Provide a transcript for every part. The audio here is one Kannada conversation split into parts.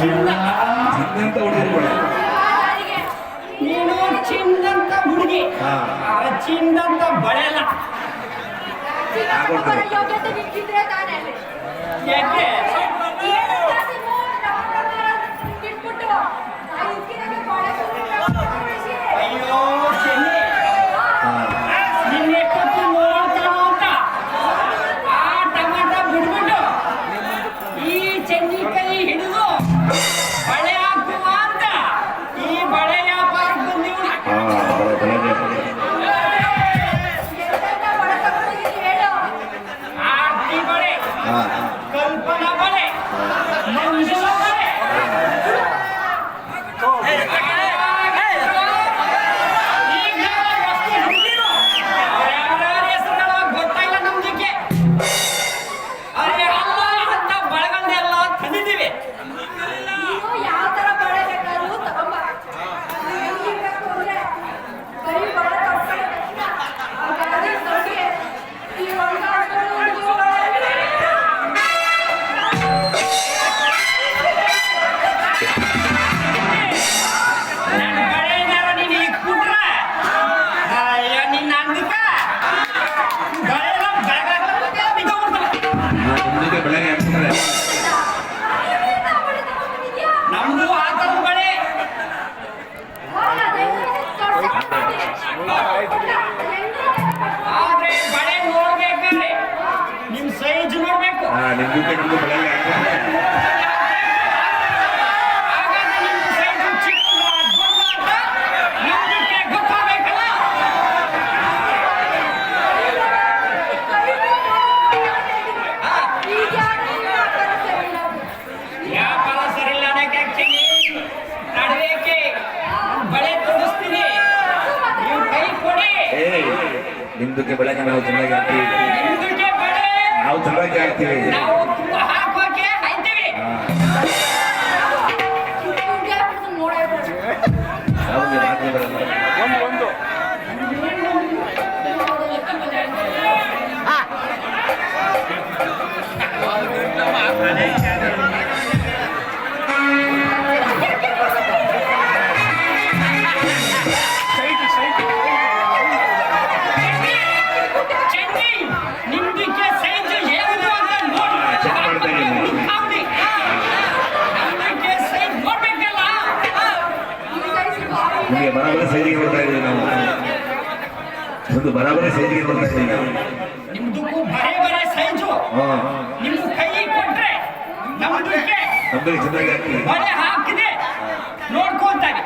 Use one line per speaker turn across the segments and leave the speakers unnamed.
ಚಿನ್ನಂತ ಹುಡುಗರು
ನೀನು ಚಿನ್ನಂತ ಹುಡುಗಿ. ಚಿನ್ನಂತ ಬಳೆಲ್ಲ. ಯಾಕೆ? ಆದ್ರೆ ಬಳೆ ನೋಡ್ಬೇಕಾದ್ರೆ ನಿಮ್ ಸೈಜ್ ನೋಡ್ಬೇಕು. ನಿಮ್
ಜೊತೆ ಹಿಂದಕ್ಕೆ ಬೆಳಗ್ಗೆ ನಾವು ಚೆನ್ನಾಗಿ ಹಾಕ್ತೀವಿ ನಾವು ಚೆನ್ನಾಗಿ ಹಾಕ್ತೀವಿ ಸೇರಿಗೆ ಕೊಡ್ತಾ ಇದ್ದೀವಿ ನಾವು. ಒಂದು ಬರಾಬರಿ ಸೇರಿಗೆ ಕೊಡ್ತಾ ಇದ್ದೀವಿ ಚೆನ್ನಾಗಿ ಹಾಕ್ತೀವಿ
ನೋಡ್ಕೊಂತಾರೆ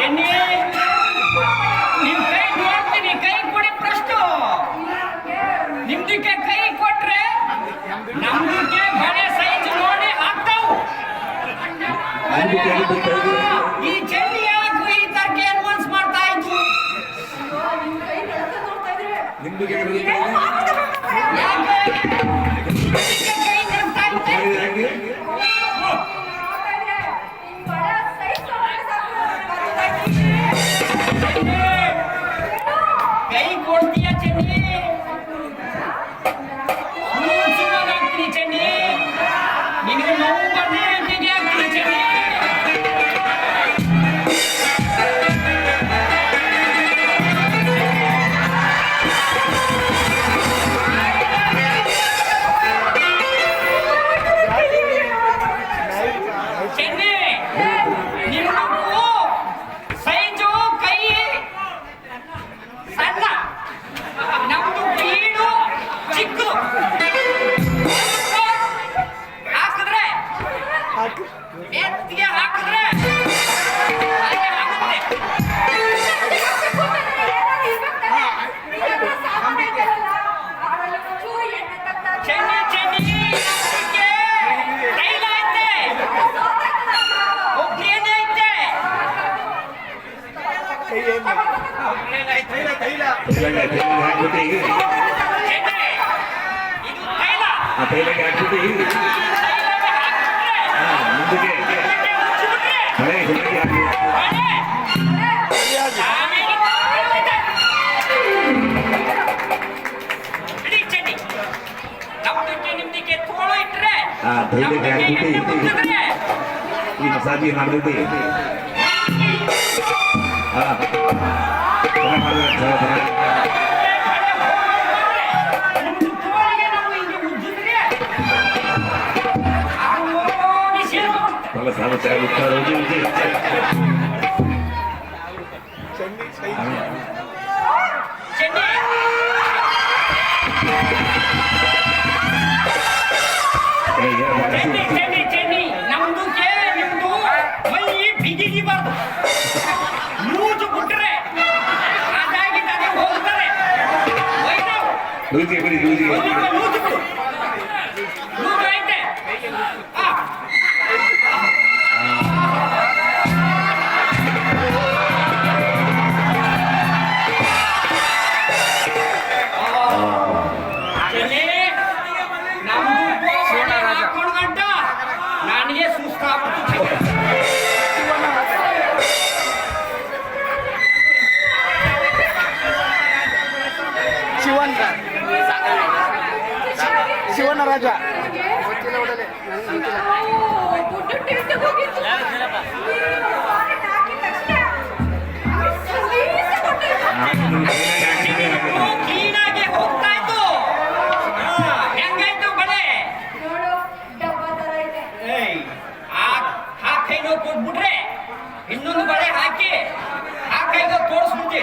ಚೆನ್ನಿ ನಿಮ್ ಕೈ ನೋಡ್ತೀನಿ ಕೈ ಕೊಡಿ ಪ್ರಶ್ನೆ. ನಿಮ್ದಕ್ಕೆ ಕೈ ಕೊಟ್ರೆ ನಮ್ದಕ್ಕೆ ಬಳೆ ಸೈಜ್ ನೋಡಿ ಹಾಕ್ತಾವ್. ಈ ಚೆನ್ನಿ ಯಾಕು ಈ ತರಕ್ಕೆ ಅನ್ವನ್ಸ್ ಮಾಡ್ತಾ ಇತ್ತು
ನಿಮ್ದು
ಹಾಕ್ಬಿಟ್ರೆ ಈಗ
ಆ ತೈಲಕ್ಕೆ ಹಾಕ್ಬಿಟ್ರೆ ಈಗ ಮುಂದಕ್ಕೆ ಮಳೆ ಹುಡುಗಿ ಹಾಕಿ ಆ
ತೈಲಕ್ಕೆ
ಹಾಕ್ಬಿಟ್ಟು ಈ ಹಾಂ
ಲೂಜಿ
ಬಿಡಿ ಲೂಜಿ
ಲೂಜಿ ಬಿಡು ಲೂಜಿ ಐತೆ ಮಹಾರಾಜ ಕೊಟ್ಬಿಟ್ರೆ ಇನ್ನೊಂದು ಬಳೆ ಹಾಕಿ ಆ
ಕೈಗೆ ತೋರಿಸ್ಬಿಡ್ತಿ